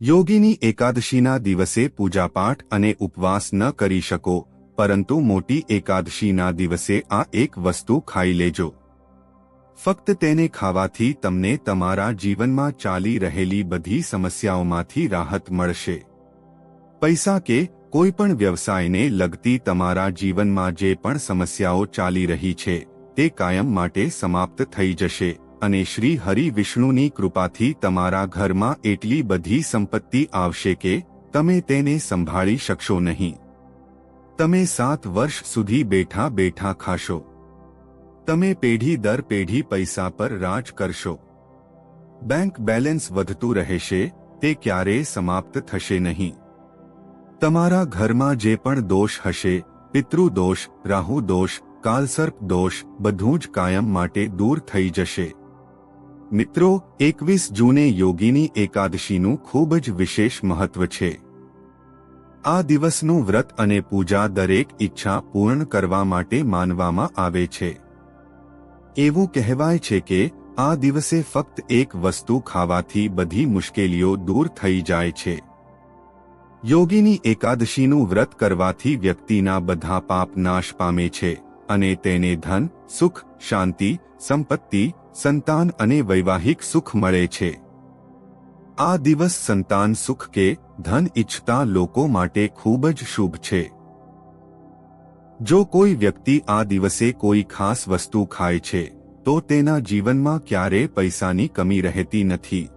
યોગીની એકાદશીના દિવસે પૂજાપાઠ અને ઉપવાસ ન કરી શકો, પરંતુ મોટી એકાદશીના દિવસે આ એક વસ્તુ ખાઈ લેજો. ફક્ત તેને ખાવાથી તમને તમારા જીવનમાં ચાલી રહેલી બધી સમસ્યાઓમાંથી રાહત મળશે. પૈસા કે કોઈપણ વ્યવસાયને લગતી તમારા જીવનમાં જે પણ સમસ્યાઓ ચાલી રહી છે, તે કાયમ માટે સમાપ્ત થઈ જશે. અને શ્રી હરિ વિષ્ણુની કૃપાથી તમારા ઘરમાં એટલી બધી સંપત્તિ આવશે કે તમે તેને સંભાળી શકશો નહીં. તમે સાત વર્ષ સુધી બેઠા બેઠા ખાશો. તમે પેઢી દર પેઢી પૈસા પર રાજ કરશો. બેંક બેલેન્સ વધતું રહેશે, તે ક્યારેય સમાપ્ત થશે નહીં. તમારા ઘરમાં જે પણ દોષ હશે પિતૃદોષ રાહુ દોષ, કાલસર્પ દોષ, બધું જ કાયમ માટે દૂર થઈ જશે. મિત્રો, એકવીસ જૂને યોગીની એકાદશીનું ખૂબ જ વિશેષ મહત્વ છે. આ દિવસનું વ્રત અને પૂજા દરેક ઈચ્છા પૂર્ણ કરવા માટે માનવામાં આવે છે. એવું કહેવાય છે કે, આ દિવસે ફક્ત એક વસ્તુ ખાવાથી બધી મુશ્કેલીઓ દૂર થઈ જાય છે. યોગીની એકાદશીનું વ્રત કરવાથી વ્યક્તિના બધા પાપ નાશ પામે છે અને તેને ધન, સુખ, શાંતિ, સંપત્તિ સંતાન અને વૈવાહિક સુખ મળે છે. આ દિવસ સંતાન સુખ કે ધન ઇચ્છતા લોકો માટે ખૂબ જ શુભ છે. જો કોઈ વ્યક્તિ આ દિવસે કોઈ ખાસ વસ્તુ ખાય છે, તો તેના જીવનમાં ક્યારે પૈસાની કમી રહેતી નથી.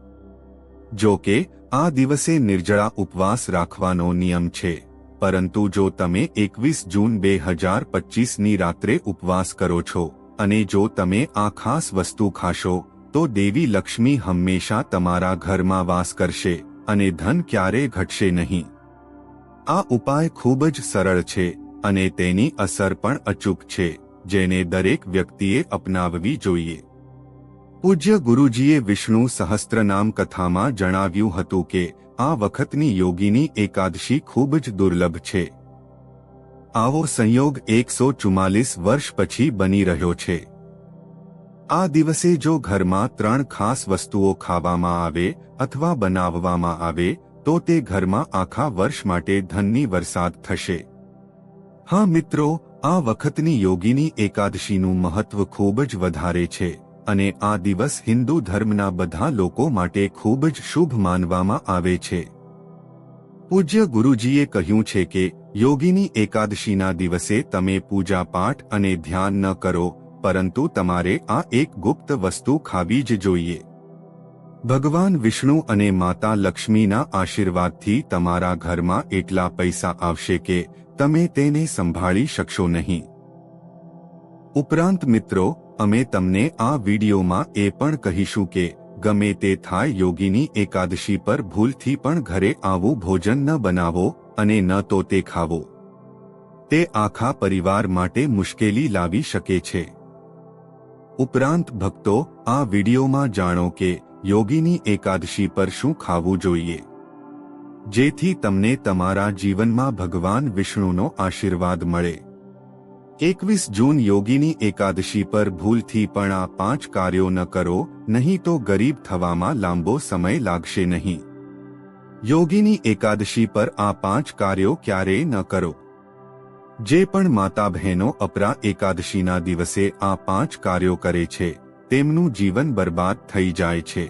જો કે, આ દિવસે નિર્જળા ઉપવાસ રાખવાનો નિયમ છે, પરંતુ જો તમે એકવીસ જૂન બે હજાર પચીસની રાત્રે ઉપવાસ કરો છો અને જો તમે આ ખાસ વસ્તુ ખાશો, તો દેવી લક્ષ્મી હંમેશા તમારા ઘરમાં વાસ કરશે અને ધન ક્યારે ઘટશે નહીં. આ ઉપાય ખૂબ જ સરળ છે અને તેની અસર પણ અચૂક છે, જેને દરેક વ્યક્તિએ અપનાવવી જોઈએ. પૂજ્ય ગુરુજીએ વિષ્ણુ સહસ્ત્રનામ કથામાં જણાવ્યું હતું કે, આ વખતની યોગીની એકાદશી ખૂબ જ દુર્લભ છે. આવો સંયોગ એકસો ચુમ્માલીસ વર્ષ પછી બની રહ્યો છે. આ દિવસે જો ઘરમાં ત્રણ ખાસ વસ્તુઓ ખાવામાં આવે અથવા બનાવવામાં આવે, તો તે ઘરમાં આખા વર્ષ માટે ધનની વરસાદ થશે. હા મિત્રો, આ વખતની યોગીની એકાદશીનું મહત્વ ખૂબ જ વધારે છે અને આ દિવસ હિન્દુ ધર્મના બધા લોકો માટે ખૂબ જ શુભ માનવામાં આવે છે. પૂજ્ય ગુરુજીએ કહ્યું છે કે યોગીની એકાદશીના દિવસે તમે પૂજા પાઠ અને ધ્યાન ન કરો, પરંતુ તમારે આ એક ગુપ્ત વસ્તુ ખાવી જ જોઈએ. ભગવાન વિષ્ણુ અને માતા લક્ષ્મીના આશીર્વાદથી તમારા ઘરમાં એટલા પૈસા આવશે કે તમે તેને સંભાળી શકશો નહીં. ઉપરાંત મિત્રો, અમે તમને આ વિડીયોમાં એ પણ કહીશું કે ગમે તે થાય યોગીની એકાદશી પર ભૂલથી પણ ઘરે આવું ભોજન ન બનાવો અને ન તો તે ખાવો. તે આખા પરિવાર માટે મુશ્કેલી લાવી શકે છે. ઉપરાંત ભક્તો, આ વિડીયોમાં જાણો કે યોગીની એકાદશી પર શું ખાવું જોઈએ. જેથી તમને તમારા જીવનમાં ભગવાન વિષ્ણુનો આશીર્વાદ મળે. એકવીસ જૂન યોગીની એકાદશી પર ભૂલથી પણ આ પાંચ કાર્યો ન કરો, નહીં તો ગરીબ થવામાં લાંબો સમય લાગશે નહીં. યોગીની એકાદશી પર આ પાંચ કાર્યો ક્યારેય ન કરો. જે પણ માતા બહેનો અપરા એકાદશીના દિવસે આ પાંચ કાર્યો કરે છે, તેમનું જીવન બરબાદ થઈ જાય છે.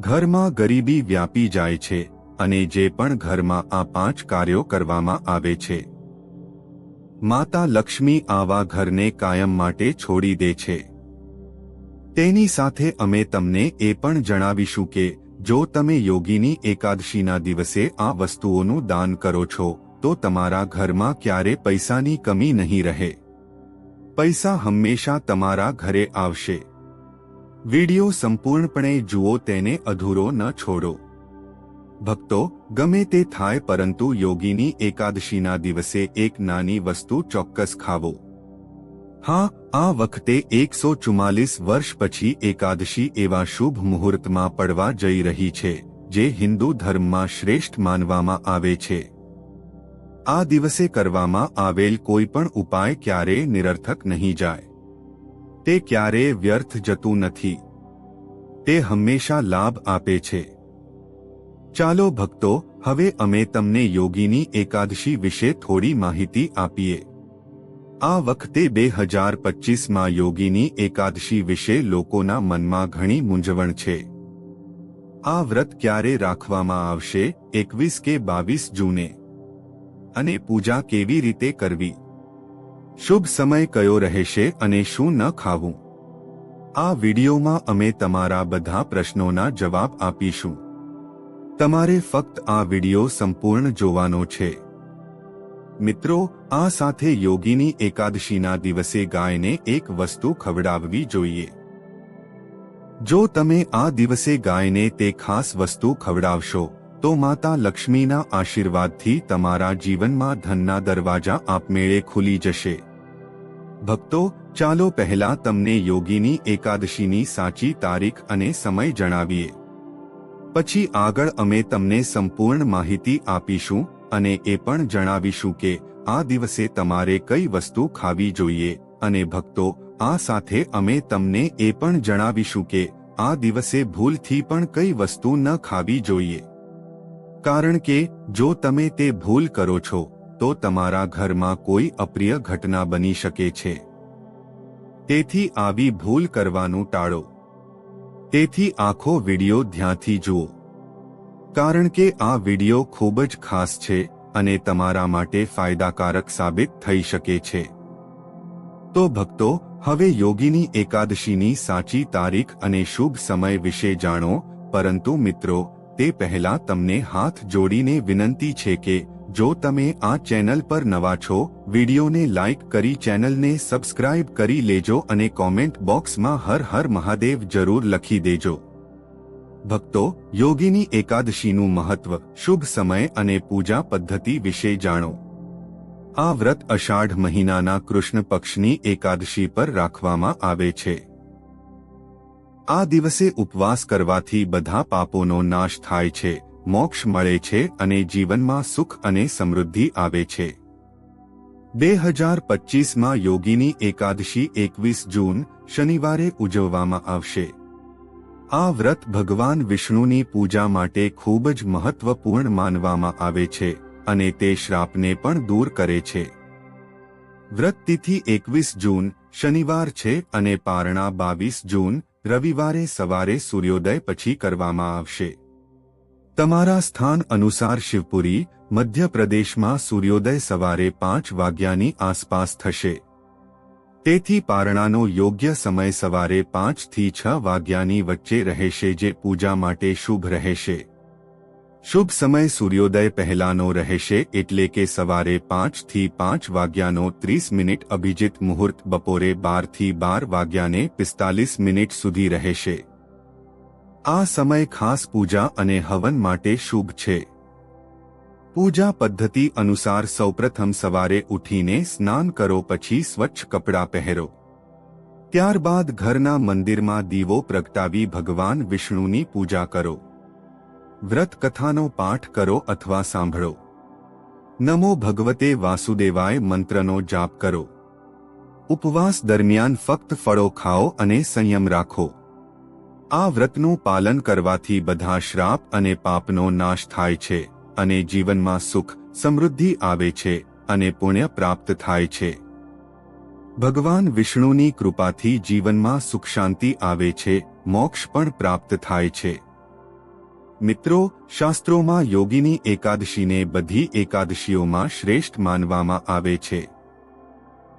ઘરમાં ગરીબી વ્યાપી જાય છે, અને જે પણ ઘરમાં આ પાંચ કાર્યો કરવામાં આવે છે માતા લક્ષ્મી આવા ઘરને કાયમ માટે છોડી દે છે. તેની સાથે અમે તમને એ પણ જણાવીશું કે, જો તમે યોગીની એકાદશીના દિવસે આ વસ્તુઓનું દાન કરો છો, તો તમારા ઘરમાં ક્યારે પૈસાની કમી નહીં રહે. પૈસા હંમેશા તમારા ઘરે આવશે. વિડિયો સંપૂર્ણપણે જુઓ, તેને અધૂરો ન છોડો. ભક્તો, ગમે તે થાય પરંતુ યોગીની એકાદશીના દિવસે એક નાની વસ્તુ ચોક્કસ ખાવો. હા, આ વખતે એકસો ચુમ્માલીસ વર્ષ પછી એકાદશી એવા શુભ મુહૂર્તમાં પડવા જઈ રહી છે, જે હિન્દુ ધર્મમાં શ્રેષ્ઠ માનવામાં આવે છે. આ દિવસે કરવામાં આવેલ કોઈ પણ ઉપાય ક્યારેય નિરર્થક નહીં જાય. તે ક્યારેય વ્યર્થ જતું નથી. તે હંમેશા લાભ આપે છે. ચાલો ભક્તો, હવે અમે તમને યોગીની એકાદશી વિશે થોડી માહિતી આપીએ. આ વખતે બે હજાર પચીસમાં યોગીની એકાદશી વિશે લોકોના મનમાં ઘણી મૂંઝવણ છે. આ વ્રત ક્યારે રાખવામાં આવશે? એકવીસ કે બાવીસ જૂને. અને પૂજા કેવી રીતે કરવી? શુભ સમય કયો રહેશે અને શું ન ખાવું? આ વિડિયોમાં અમે તમારા બધા પ્રશ્નોના જવાબ આપીશું. તમારે ફક્ત આ વિડિયો સંપૂર્ણ જોવાનો છે. મિત્રો, આ સાથે યોગીની એકાદશીના દિવસે ગાયને એક વસ્તુ ખવડાવવી જોઈએ. જો તમે આ દિવસે ગાયને તે ખાસ વસ્તુ ખવડાવશો, તો માતા લક્ષ્મીના આશીર્વાદથી તમારા જીવનમાં ધનના દરવાજા આપમેળે ખુલી જશે. ભક્તો, ચાલો પહેલા તમને યોગીની એકાદશીની સાચી તારીખ અને સમય જણાવીએ. પછી આગળ અમે તમને સંપૂર્ણ માહિતી આપીશું અને એ પણ જણાવીશું કે આ દિવસે તમારે કઈ વસ્તુ ખાવી જોઈએ અને ભક્તો, આ સાથે અમે તમને એ પણ જણાવીશું કે આ દિવસે ભૂલથી પણ કઈ વસ્તુ ન ખાવી જોઈએ. કારણ કે, જો તમે તે ભૂલ કરો છો, તો તમારા ઘરમાં કોઈ અપ્રિય ઘટના બની શકે છે. તેથી આવી ભૂલ કરવાનું ટાળો. તેથી આખો વિડિયો ધ્યાનથી જુઓ. કારણ કે આ વિડિયો ખૂબ જ ખાસ છે અને તમારા માટે ફાયદાકારક સાબિત થઈ શકે છે. તો ભક્તો, હવે યોગીની એકાદશીની સાચી તારીખ અને શુભ સમય વિશે જાણો, પરંતુ મિત્રો, તે પહેલા તમને હાથ જોડીને વિનંતી છે કે જો તમે આ ચેનલ પર નવા છો, વિડીયોને લાઇક કરી ચેનલને સબસ્ક્રાઇબ કરી લેજો અને કોમેન્ટ બોક્સમાં હર હર મહાદેવ જરૂર લખી દેજો. ભક્તો, યોગીની એકાદશીનું મહત્વ, શુભ સમય અને પૂજા પદ્ધતિ વિશે જાણો. આ વ્રત અષાઢ મહિનાના કૃષ્ણ પક્ષની એકાદશી પર રાખવામાં આવે છે. આ દિવસે ઉપવાસ કરવાથી બધા પાપોનો નાશ થાય છે. મોક્ષ મળે છે અને જીવનમાં સુખ અને સમૃદ્ધિ આવે છે. બે હજાર પચીસમાં યોગીની એકાદશી એકવીસ જૂન, શનિવારે ઉજવવામાં આવશે. આ વ્રત ભગવાન વિષ્ણુની પૂજા માટે ખૂબ જ મહત્વપૂર્ણ માનવામાં આવે છે અને તે શ્રાપને પણ દૂર કરે છે. વ્રત તિથિ એકવીસ જૂન, શનિવાર છે અને પારણા બાવીસ જૂન, રવિવારે સવારે સૂર્યોદય પછી કરવામાં આવશે. તમારા સ્થાન અનુસાર શિવપુરી, મધ્યપ્રદેશમાં સૂર્યોદય સવારે પાંચ વાગ્યાની આસપાસ થશે. તેથી પારણાનો યોગ્ય સમય સવારે પાંચથી છ વાગ્યાની વચ્ચે રહેશે જે પૂજા માટે શુભ રહેશે. શુભ સમય સૂર્યોદય પહેલાનો રહેશે એટલે કે સવારે પાંચથી પાંચ વાગ્યાનો ત્રીસ મિનિટ અભિજીત મુહૂર્ત બપોરે બારથી બાર વાગ્યાને પિસ્તાલીસ મિનિટ સુધી રહેશે. આ સમય ખાસ પૂજા અને હવન માટે શુભ છે. પૂજા પદ્ધતિ અનુસાર સૌપ્રથમ સવારે ઉઠીને સ્નાન કરો પછી સ્વચ્છ કપડાં પહેરો. ત્યારબાદ ઘરના મંદિરમાં દીવો પ્રગટાવી ભગવાન વિષ્ણુની પૂજા કરો. વ્રત કથાનો પાઠ કરો અથવા સાંભળો. નમો ભગવતે વાસુદેવાય મંત્રનો જાપ કરો. ઉપવાસ દરમિયાન ફક્ત ફળો ખાઓ અને સંયમ રાખો. આ વ્રતનું પાલન કરવાથી બધા શ્રાપ અને પાપનો નાશ થાય છે, અને જીવનમાં સુખ, સમૃદ્ધિ આવે છે, અને પુણ્ય પ્રાપ્ત થાય છે. ભગવાન વિષ્ણુની કૃપાથી જીવનમાં સુખ શાંતિ આવે છે, મોક્ષ પણ પ્રાપ્ત થાય છે. મિત્રો, શાસ્ત્રોમાં યોગીની એકાદશીને બધી એકાદશીઓમાં શ્રેષ્ઠ માનવામાં આવે છે.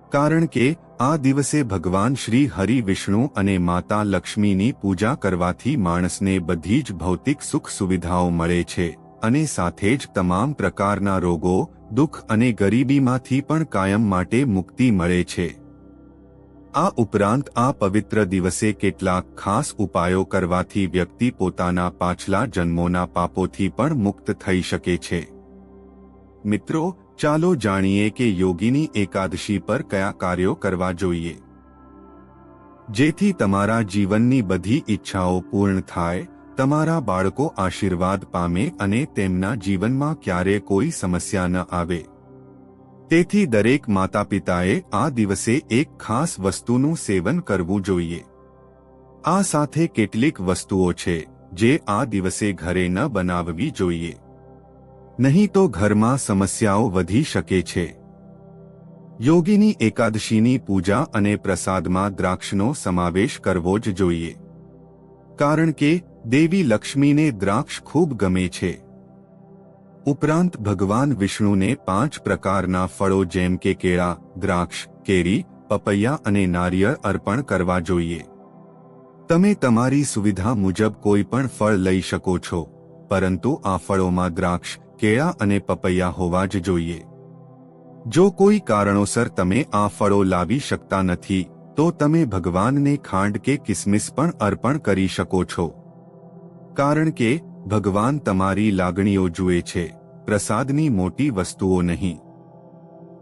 કારણ કે આ દિવસે ભગવાન શ્રી હરિ વિષ્ણુ અને માતા લક્ષ્મીની પૂજા કરવાથી માણસને બધી જ ભૌતિક સુખ સુવિધાઓ મળે છે અને સાથે જ તમામ પ્રકારના રોગો, દુઃખ અને ગરીબીમાંથી પણ કાયમ માટે મુક્તિ મળે છે. આ ઉપરાંત આ પવિત્ર દિવસે કેટલાક ખાસ ઉપાયો કરવાથી વ્યક્તિ પોતાના પાછલા જન્મોના પાપોથી પણ મુક્ત થઈ શકે છે. મિત્રો ચાલો જાણીએ કે યોગીની એકાદશી પર કયા કાર્યો કરવા જોઈએ. જેથી તમારા જીવનની બધી ઈચ્છાઓ પૂર્ણ થાય, તમારા બાળકો આશીર્વાદ પામે અને તેમના જીવનમાં ક્યારે કોઈ સમસ્યા ન આવે. તેથી દરેક માતા પિતાએ આ દિવસે એક ખાસ વસ્તુનું સેવન કરવું જોઈએ. આ સાથે કેટલીક વસ્તુઓ છે, જે આ દિવસે ઘરે ન બનાવવી જોઈએ. નહીં તો ઘરમાં સમસ્યાઓ વધી શકે છે. યોગીની એકાદશીની પૂજા અને પ્રસાદમાં દ્રાક્ષનો સમાવેશ કરવો જ જોઈએ. કારણ કે, દેવી લક્ષ્મીને દ્રાક્ષ ખૂબ ગમે છે. ઉપરાંત ભગવાન વિષ્ણુને પાંચ પ્રકારના ફળો જેમ કે કેળા, દ્રાક્ષ, કેરી, પપૈયા અને નારિયેળ અર્પણ કરવા જોઈએ. તમે તમારી સુવિધા મુજબ કોઈ પણ ફળ લઈ શકો છો, પરંતુ આ ફળોમાં દ્રાક્ષ કેળા અને પપૈયા હોવા જ જોઈએ. જો કોઈ કારણોસર તમે આ ફળો લાવી શકતા નથી, તો તમે ભગવાનને ખાંડ કે કિસમિસ પણ અર્પણ કરી શકો છો. કારણ કે, ભગવાન તમારી લાગણીઓ જુએ છે, પ્રસાદની મોટી વસ્તુઓ નહીં.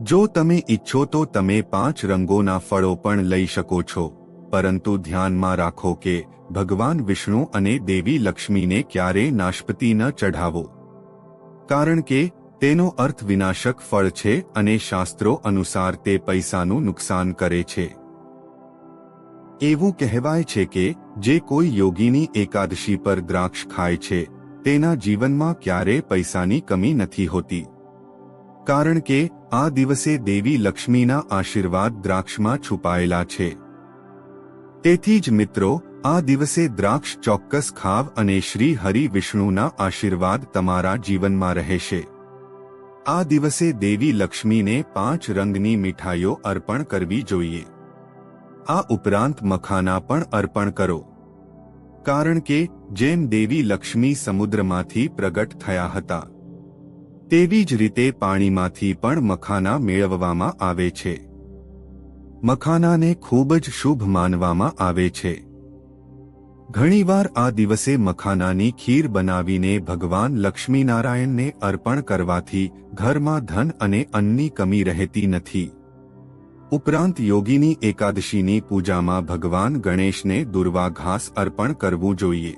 જો તમે ઈચ્છો તો તમે પાંચ રંગોના ફળો પણ લઈ શકો છો, પરંતુ ધ્યાનમાં રાખો કે, ભગવાન વિષ્ણુ અને દેવી લક્ષ્મીને ક્યારેય નાશપતિ ન ચઢાવો. કારણ કે, તેનો અર્થ વિનાશક ફળ છે અને શાસ્ત્રો અનુસાર તે પૈસાનું નુકસાન કરે છે. એવું કહેવાય છે કે, જે કોઈ યોગીની એકાદશી પર દ્રાક્ષ ખાય છે, તેના જીવનમાં ક્યારે પૈસાની કમી નથી હોતી. કારણ કે, આ દિવસે દેવી લક્ષ્મીના આશીર્વાદ દ્રાક્ષમાં છુપાયેલા છે. તેથી જ મિત્રો આ દિવસે દ્રાક્ષ, ચોક્કસ ખાવ અને શ્રી હરિ વિષ્ણુના આશીર્વાદ તમારા જીવનમાં રહેશે. આ દિવસે દેવી લક્ષ્મીને પાંચ રંગની મીઠાઈઓ અર્પણ કરવી જોઈએ. આ ઉપરાંત મખાના પણ અર્પણ કરો. કારણ કે, જેમ દેવી લક્ષ્મી સમુદ્રમાંથી પ્રગટ થયા હતા, તેવી જ રીતે પાણીમાંથી પણ મખાના મેળવવામાં આવે છે. મખાનાને ખૂબ જ શુભ માનવામાં આવે છે. ઘણીવાર આ દિવસે મખાનાની ખીર બનાવીને ભગવાન લક્ષ્મીનારાયણને અર્પણ કરવાથી ઘરમાં ધન અને અન્નની કમી રહેતી નથી. ઉપરાંત યોગીની એકાદશીની પૂજામાં ભગવાન ગણેશને દુર્વા ઘાસ અર્પણ કરવું જોઈએ.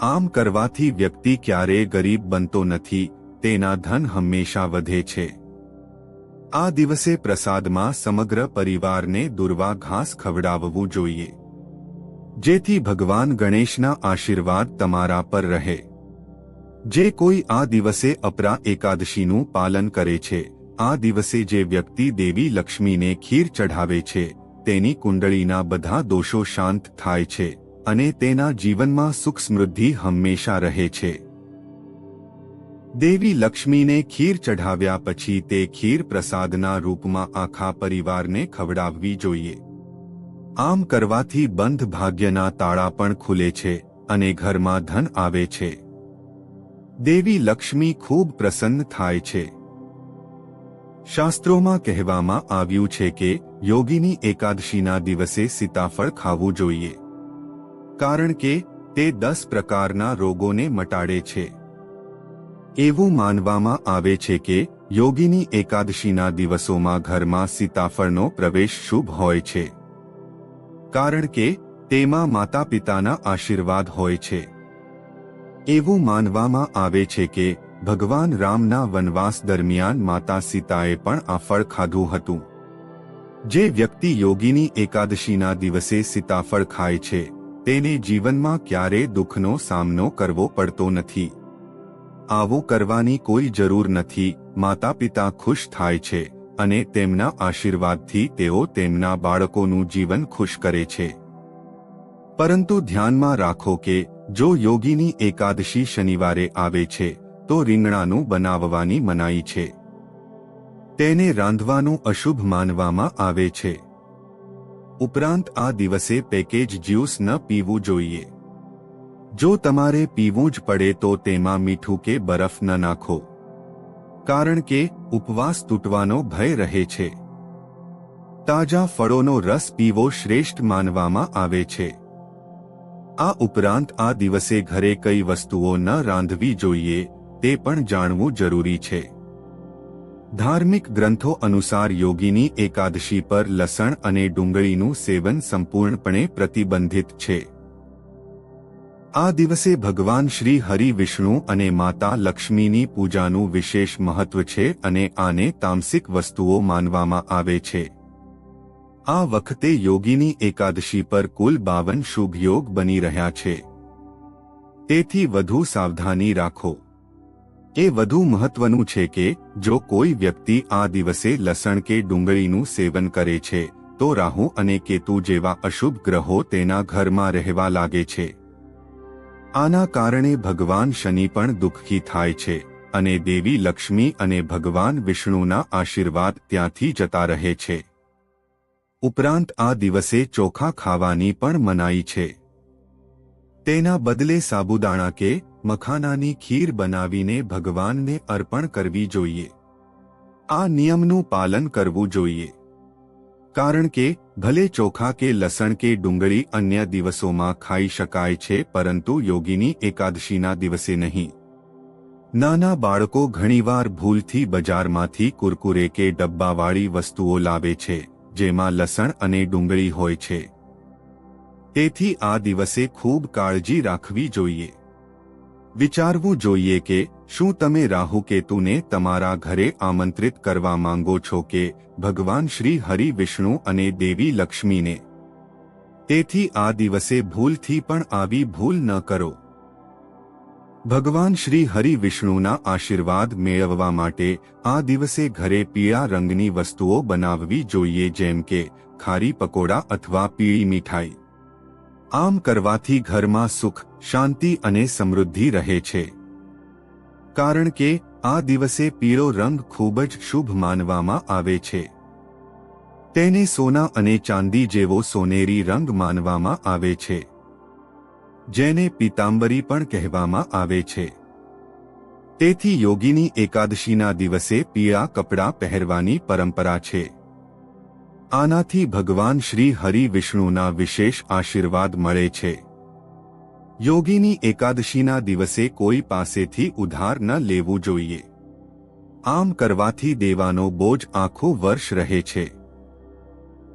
આમ કરવાથી વ્યક્તિ ક્યારેય ગરીબ બનતો નથી, તેના ધન હંમેશા વધે છે. આ દિવસે પ્રસાદમાં સમગ્ર પરિવારને દુર્વા ઘાસ ખવડાવવું જોઈએ. જેથી ભગવાન ગણેશના આશીર્વાદ તમારા પર રહે. જે કોઈ આ દિવસે અપરા એકાદશીનું પાલન કરે છે, આ દિવસે જે વ્યક્તિ દેવી લક્ષ્મીને ખીર ચઢાવે છે, તેની કુંડળીના બધા દોષો શાંત થાય છે, અને તેના જીવનમાં સુખ સમૃદ્ધિ હંમેશા રહે છે. દેવી લક્ષ્મીને ખીર ચઢાવ્યા પછી તે ખીર પ્રસાદના રૂપમાં આખા પરિવારને ખવડાવવી જોઈએ. આમ કરવાથી બંધ ભાગ્યના તાળા પણ ખુલે છે અને ઘરમાં ધન આવે છે. દેવી લક્ષ્મી ખૂબ પ્રસન્ન થાય છે. શાસ્ત્રોમાં કહેવામાં આવ્યું છે કે યોગીની એકાદશીના દિવસે સીતાફળ ખાવું જોઈએ. કારણ કે તે દસ પ્રકારના રોગોને મટાડે છે. એવું માનવામાં આવે છે કે યોગીની એકાદશીના દિવસોમાં ઘરમાં સીતાફળનો પ્રવેશ શુભ હોય છે. કારણ કે, તેમાં માતા પિતાના આશીર્વાદ હોય છે. એવું માનવામાં આવે છે કે, ભગવાન રામના વનવાસ દરમિયાન માતા સીતાએ પણ આ ફળ ખાધું હતું. જે વ્યક્તિ યોગીની એકાદશીના દિવસે સીતાફળ ખાય છે, તેને જીવનમાં ક્યારે દુઃખનો સામનો કરવો પડતો નથી. આવું કરવાની કોઈ જરૂર નથી માતા પિતા ખુશ થાય છે. અને તેમના આશીર્વાદથી તેઓ તેમના બાળકોનું જીવન ખુશ કરે છે. પરંતુ ધ્યાનમાં રાખો કે, જો યોગીની એકાદશી શનિવારે આવે છે, તો રીંગણાનું બનાવવાની મનાઈ છે. તેને રાંધવાનું અશુભ માનવામાં આવે છે. ઉપરાંત આ દિવસે પેકેજ જ્યુસ ન પીવું જોઈએ. જો તમારે પીવું જ પડે તો તેમાં મીઠું કે બરફ ન નાખો. કારણ કે ઉપવાસ તૂટવાનો ભય રહે છે. તાજા ફળોનો રસ પીવો શ્રેષ્ઠ માનવામાં આવે છે. આ ઉપરાંત આ દિવસે ઘરે કઈ વસ્તુઓ ન રાંધવી જોઈએ, તે પણ જાણવું જરૂરી છે. ધાર્મિક ગ્રંથો અનુસાર યોગીની એકાદશી પર લસણ અને ડુંગળીનું સેવન સંપૂર્ણપણે પ્રતિબંધિત છે. આ દિવસે ભગવાન શ્રી હરિ વિષ્ણુ અને માતા લક્ષ્મીની પૂજાનું વિશેષ મહત્વ છે અને આને તામસિક વસ્તુઓ માનવામાં આવે છે. આ વખતે યોગીની એકાદશી પર કુલ બાવન શુભ યોગ બની રહ્યા છે. તેથી વધુ સાવધાની રાખો. એ વધુ મહત્વનું છે કે, જો કોઈ વ્યક્તિ આ દિવસે લસણ કે ડુંગળીનું સેવન કરે છે, તો રાહુ અને કેતુ જેવા અશુભ ગ્રહો તેના ઘરમાં રહેવા લાગે છે. આના કારણે ભગવાન શનિ પણ દુઃખી થાય છે અને દેવી લક્ષ્મી અને ભગવાન વિષ્ણુના આશીર્વાદ ત્યાંથી જતા રહે છે. ઉપરાંત આ દિવસે ચોખા ખાવાની પણ મનાઈ છે. તેના બદલે સાબુદાણા કે મખાનાની ખીર બનાવીને ભગવાનને અર્પણ કરવી જોઈએ. આ નિયમનું પાલન કરવું જોઈએ. કારણ કે ભલે ચોખા કે લસણ કે ડુંગળી અન્ય દિવસોમાં ખાઈ શકાય છે, પરંતુ યોગીની એકાદશીના દિવસે નહીં. નાના બાળકો ઘણીવાર ભૂલથી બજારમાંથી કુરકુરે કે ડબ્બાવાળી વસ્તુઓ લાવે છે, જેમાં લસણ અને ડુંગળી હોય છે. તેથી આ દિવસે ખૂબ કાળજી રાખવી જોઈએ. વિચારવું જોઈએ કે શું તમે રાહુ કેતુને તમારા ઘરે આમંત્રિત કરવા માંગો છો કે ભગવાન શ્રી હરિ વિષ્ણુ અને દેવી લક્ષ્મીને? તેથી આ દિવસે ભૂલથી પણ આવી ભૂલ ન કરો. ભગવાન શ્રી હરિ વિષ્ણુના આશીર્વાદ મેળવવા માટે આ દિવસે ઘરે પીળા રંગની વસ્તુઓ બનાવવી જોઈએ જેમ કે ખારી પકોડા અથવા પીળી મીઠાઈ. આમ કરવાથી ઘરમાં સુખ, શાંતિ અને સમૃદ્ધિ રહે છે. કારણ કે, આ દિવસે પીળો રંગ ખૂબ જ શુભ માનવામાં આવે છે. તેને સોના અને ચાંદી જેવો સોનેરી રંગ માનવામાં આવે છે. જેને પીતાંબરી પણ કહેવામાં આવે છે. તેથી યોગીની એકાદશીના દિવસે પીળા કપડાં પહેરવાની પરંપરા છે. આનાથી ભગવાન શ્રી હરિ વિષ્ણુના વિશેષ આશીર્વાદ મળે છે. યોગીની એકાદશીના દિવસે કોઈ પાસેથી ઉધાર ન લેવું જોઈએ. આમ કરવાથી દેવાનો બોજ આખું વર્ષ રહે છે.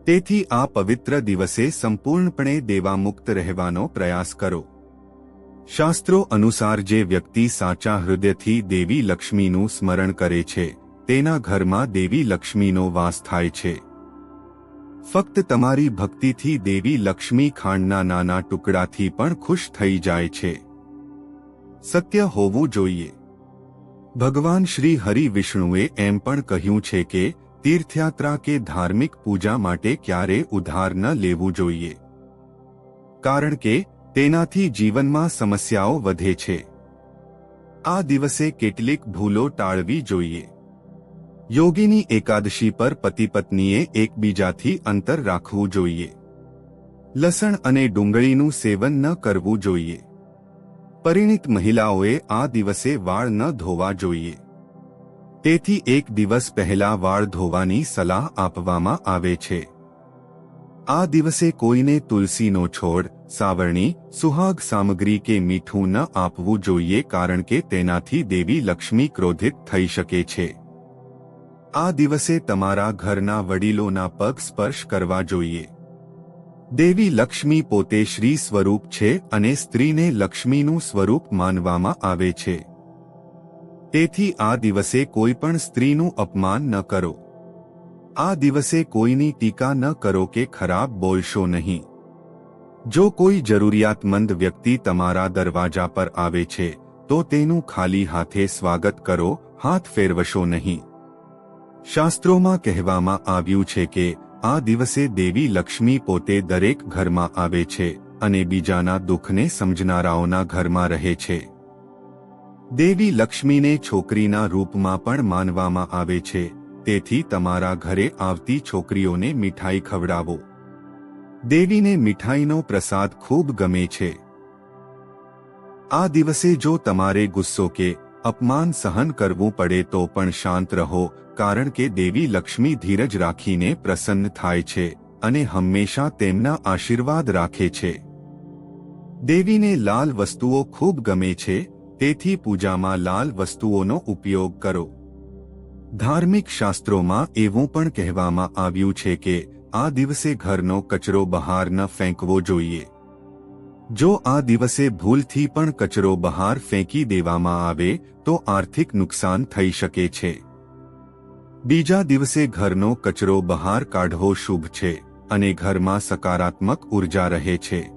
તેથી આ પવિત્ર દિવસે સંપૂર્ણપણે દેવામુક્ત રહેવાનો પ્રયાસ કરો. શાસ્ત્રો અનુસાર જે વ્યક્તિ સાચા હૃદયથી દેવી લક્ષ્મીનું સ્મરણ કરે છે, તેના ઘરમાં દેવી લક્ષ્મીનો વાસ થાય છે. ફક્ત તમારી ભક્તિથી દેવી લક્ષ્મી ખાંડના નાના ટુકડાથી પણ ખુશ થઈ જાય છે. સત્ય હોવું જોઈએ. ભગવાન શ્રી હરિ વિષ્ણુએ એમ પણ કહ્યું છે કે, તીર્થયાત્રા કે ધાર્મિક પૂજા માટે ક્યારે ઉધાર ન લેવું જોઈએ. કારણ કે, તેનાથી જીવનમાં સમસ્યાઓ વધે છે. આ દિવસે કેટલીક ભૂલો ટાળવી જોઈએ. યોગીની એકાદશી પર પતિ પત્નીએ એકબીજાથી અંતર રાખવું જોઈએ. લસણ અને ડુંગળીનું સેવન ન કરવું જોઈએ. પરિણિત મહિલાઓએ આ દિવસે વાળ ન ધોવા જોઈએ. તેથી એક દિવસ પહેલા વાળ ધોવાની સલાહ આપવામાં આવે છે. આ દિવસે કોઈને તુલસીનો છોડ, સાવરણી, સુહાગ સામગ્રી કે મીઠું ન આપવું જોઈએ કારણ કે તેનાથી દેવી લક્ષ્મી ક્રોધિત થઈ શકે છે. આ દિવસે તમારા ઘરના વડીલોના પગ સ્પર્શ કરવા જોઈએ. દેવી લક્ષ્મી પોતે શ્રી સ્વરૂપ છે અને સ્ત્રીને લક્ષ્મીનું સ્વરૂપ માનવામાં આવે છે. તેથી આ દિવસે કોઈ પણ સ્ત્રીનું અપમાન ન કરો. આ દિવસે કોઈની ટીકા ન કરો કે ખરાબ બોલશો નહીં. જો કોઈ જરૂરિયાતમંદ વ્યક્તિ તમારા દરવાજા પર આવે છે, તો તેનું ખાલી હાથે સ્વાગત કરો, હાથ ફેરવશો નહીં. શાસ્ત્રોમાં કહેવામાં આવ્યું છે કે, આ દિવસે દેવી લક્ષ્મી પોતે દરેક ઘરમાં આવે છે અને બીજાના દુઃખને સમજનારાઓના ઘરમાં રહે છે. દેવી લક્ષ્મીને છોકરીના રૂપમાં પણ માનવામાં આવે છે, તેથી તમારા ઘરે આવતી છોકરીઓને મીઠાઈ ખવડાવો. દેવીને મીઠાઈનો પ્રસાદ ખૂબ ગમે છે. આ દિવસે જો તમારે ગુસ્સો કે અપમાન સહન કરવું પડે તો પણ શાંત રહો, કારણ કે દેવી લક્ષ્મી ધીરજ રાખીને પ્રસન્ન થાય છે અને હંમેશા તેમના આશીર્વાદ રાખે છે. દેવીને લાલ વસ્તુઓ ખૂબ ગમે છે, તેથી પૂજામાં લાલ વસ્તુઓનો ઉપયોગ કરો. ધાર્મિક શાસ્ત્રોમાં એવું પણ કહેવામાં આવ્યું છે કે, આ દિવસે ઘરનો કચરો બહાર ન ફેંકવો જોઈએ. જો આ દિવસે ભૂલથી પણ કચરો બહાર ફેંકી દેવામાં આવે, તો આર્થિક નુકસાન થઈ શકે છે. બીજા દિવસે ઘરનો કચરો બહાર કાઢવો શુભ છે, અને ઘરમાં સકારાત્મક ઊર્જા રહે છે.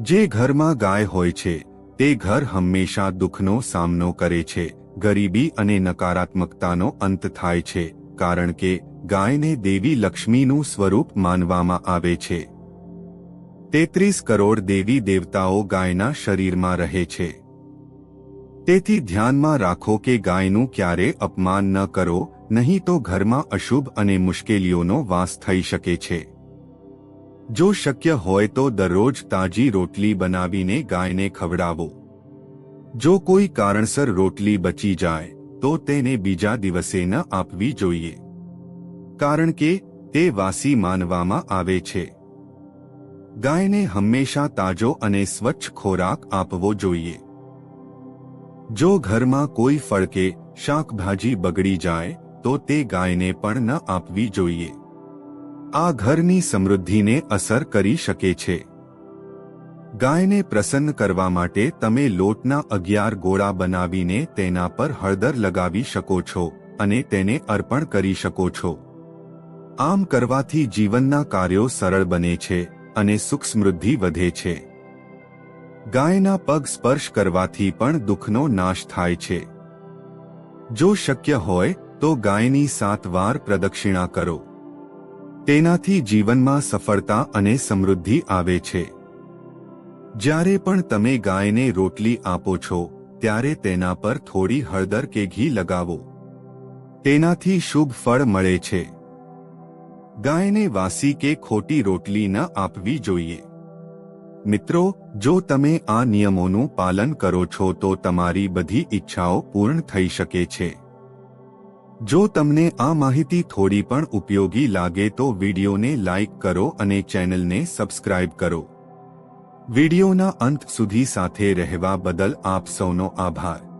જે ઘરમાં ગાય હોય છે, તે ઘર હંમેશા દુઃખનો સામનો કરે છે, ગરીબી અને નકારાત્મકતાનો અંત થાય છે, કારણ કે ગાયને દેવી લક્ષ્મીનું સ્વરૂપ માનવામાં આવે છે. તેત્રીસ કરોડ દેવી દેવતાઓ ગાયના શરીરમાં રહે છે. તેથી ધ્યાનમાં રાખો કે ગાયનું ક્યારે અપમાન ન કરો, નહીં તો ઘરમાં અશુભ અને મુશ્કેલીઓનો વાસ થઈ શકે છે. જો શક્ય હોય તો દરરોજ તાજી રોટલી બનાવીને ગાયને ખવડાવો. જો કોઈ કારણસર રોટલી બચી જાય, તો તેને બીજા દિવસે ન આપવી જોઈએ. કારણ કે, તે વાસી માનવામાં આવે છે. ગાયને હંમેશા તાજો અને સ્વચ્છ ખોરાક આપવો જોઈએ. જો ઘરમાં કોઈ ફળકે શાકભાજી બગડી જાય, તો તે ગાયને પણ ન આપવી જોઈએ. આ ઘરની સમૃદ્ધિને અસર કરી શકે છે. ગાયને પ્રસન્ન કરવા માટે તમે લોટના અગિયાર ગોળા બનાવીને તેના પર હળદર લગાવી શકો છો અને તેને અર્પણ કરી શકો છો. આમ કરવાથી જીવનના કાર્યો સરળ બને છે. અને સુખ સમૃદ્ધિ વધે છે. ગાયના પગ સ્પર્શ કરવાથી પણ દુઃખનો નાશ થાય છે. જો શક્ય હોય, તો ગાયની સાત વાર પ્રદક્ષિણા કરો. તેનાથી જીવનમાં સફળતા અને સમૃદ્ધિ આવે છે. જ્યારે પણ તમે ગાયને રોટલી આપો છો, ત્યારે તેના પર થોડી હળદર કે ઘી લગાવો. તેનાથી શુભ ફળ મળે છે. ગાયને વાસી કે ખોટી રોટલી ન આપવી જોઈએ. મિત્રો, જો તમે આ નિયમોનું પાલન કરો છો તો તમારી બધી ઈચ્છાઓ પૂર્ણ થઈ શકે છે. જો તમને આ માહિતી થોડી પણ ઉપયોગી લાગે તો વિડીયોને લાઇક કરો અને ચેનલને સબસ્ક્રાઇબ કરો. વિડીયોના અંત સુધી સાથે રહેવા બદલ આપ સૌનો આભાર.